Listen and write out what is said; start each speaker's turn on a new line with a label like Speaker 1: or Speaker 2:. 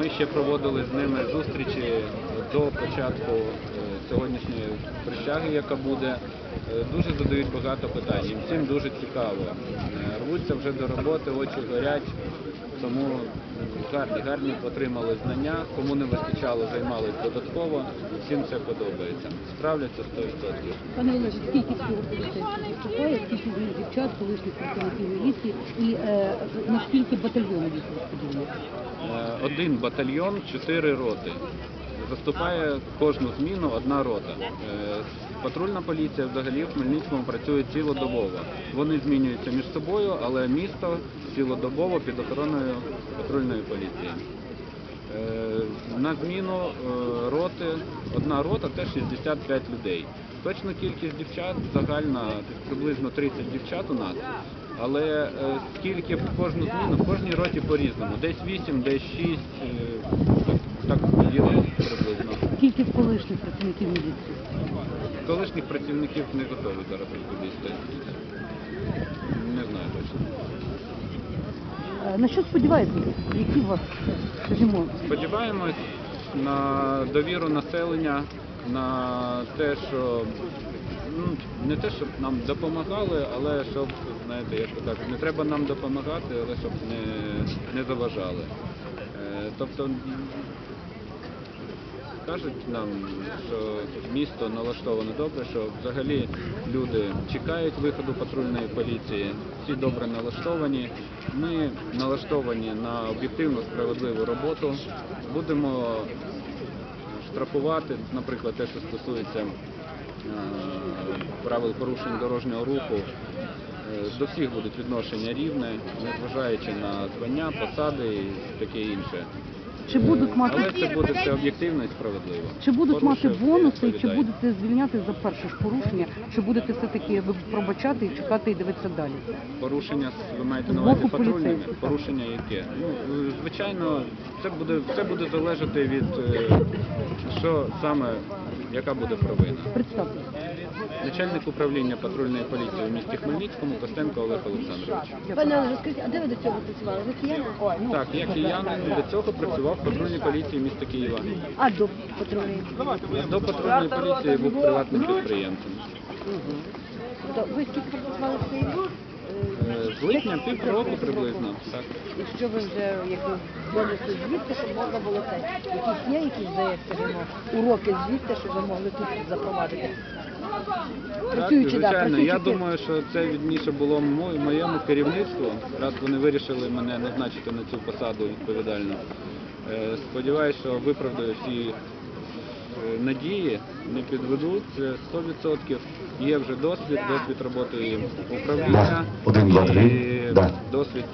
Speaker 1: Ми ще проводили з ними зустрічі до початку е, сьогоднішньої присяги, яка буде. Е, Дуже задають багато питань. Їм всім дуже цікаво. Е, Рвуться вже до роботи, очі горять. Тому гарні, гарні отримали знання. Кому не вистачало, займались додатково. Всім це подобається. Справляться 100%.
Speaker 2: Пане Олеже, скільки всього виступає, скільки дівчат, колишніх працівників міліції і е, наскільки батальйонів їх?
Speaker 1: Е, Один батальйон, чотири роти. Заступає кожну зміну одна рота. Е, Патрульна поліція взагалі в Хмельницькому працює цілодобово. Вони змінюються між собою, але місто цілодобово під охороною патрульної поліції. Е, На зміну е, роти, одна рота це 65 людей. Точну кількість дівчат загальна приблизно 30 дівчат у нас. Але е, скільки в кожну зміну, в кожній роті по-різному. Десь 8, десь 6, е, так ділимо приблизно.
Speaker 2: Скільки колишніх працівників міліції?
Speaker 1: Колишніх працівників не готові зараз розповісти. Не знаю точно.
Speaker 2: Е, На що сподіваєтесь? Які у вас, скажімо,
Speaker 1: Сподіваємось на довіру населення, на те, що ну, не те, щоб нам допомагали, але щоб, знаєте, як то кажуть, не треба нам допомагати, але щоб не, не заважали. Е, тобто кажуть нам, що місто налаштоване добре, що взагалі люди чекають виходу патрульної поліції, всі добре налаштовані. Ми налаштовані на об'єктивну справедливу роботу. Будемо штрафувати, наприклад, те, що стосується е, правил порушень дорожнього руху. Е, До всіх будуть відношення рівне, незважаючи на звання, посади і таке інше.
Speaker 2: чи будуть мати
Speaker 1: Але це буде все об'єктивно і справедливо.
Speaker 2: чи будуть мати
Speaker 1: Порушив,
Speaker 2: бонуси, чи
Speaker 1: відповідає.
Speaker 2: будете звільняти за перше ж порушення, чи будете все таки пробачати і чекати і дивитися далі?
Speaker 1: Порушення ви маєте
Speaker 2: З
Speaker 1: на увазі
Speaker 2: боку
Speaker 1: патрульними?
Speaker 2: поліцейських, так.
Speaker 1: Порушення яке? Ну е, звичайно, це буде все буде залежати від е, що саме яка буде провина.
Speaker 2: Представте.
Speaker 1: Начальник управління патрульної поліції у місті Хмельницькому Костенко Олег Олександрович.
Speaker 3: Пане Олеже, скажіть, а де ви до цього працювали? Ви кияни?
Speaker 1: Так, я киянин до цього працював в патрульній поліції міста Києва.
Speaker 3: А до патрульної?
Speaker 1: До патрульної поліції був приватним підприємцем.
Speaker 3: То ви скільки працювали в Києві?
Speaker 1: Е, З липня півроку приблизно. Так.
Speaker 3: І що ви вже якби винесли звідти, щоб можна було це? Якісь є, якісь здається, уроки звідти, щоб ви могли тут запровадити?
Speaker 1: Так, звичайно, я думаю, що це відніше було моєму керівництву, раз вони вирішили мене назначити на цю посаду відповідальну. Е, Сподіваюся, що виправдаю всі е, надії, не підведуть. Це 100%. Є вже досвід, досвід роботи управління,
Speaker 4: Да. Один, два, три.
Speaker 1: і
Speaker 4: Да.
Speaker 1: досвід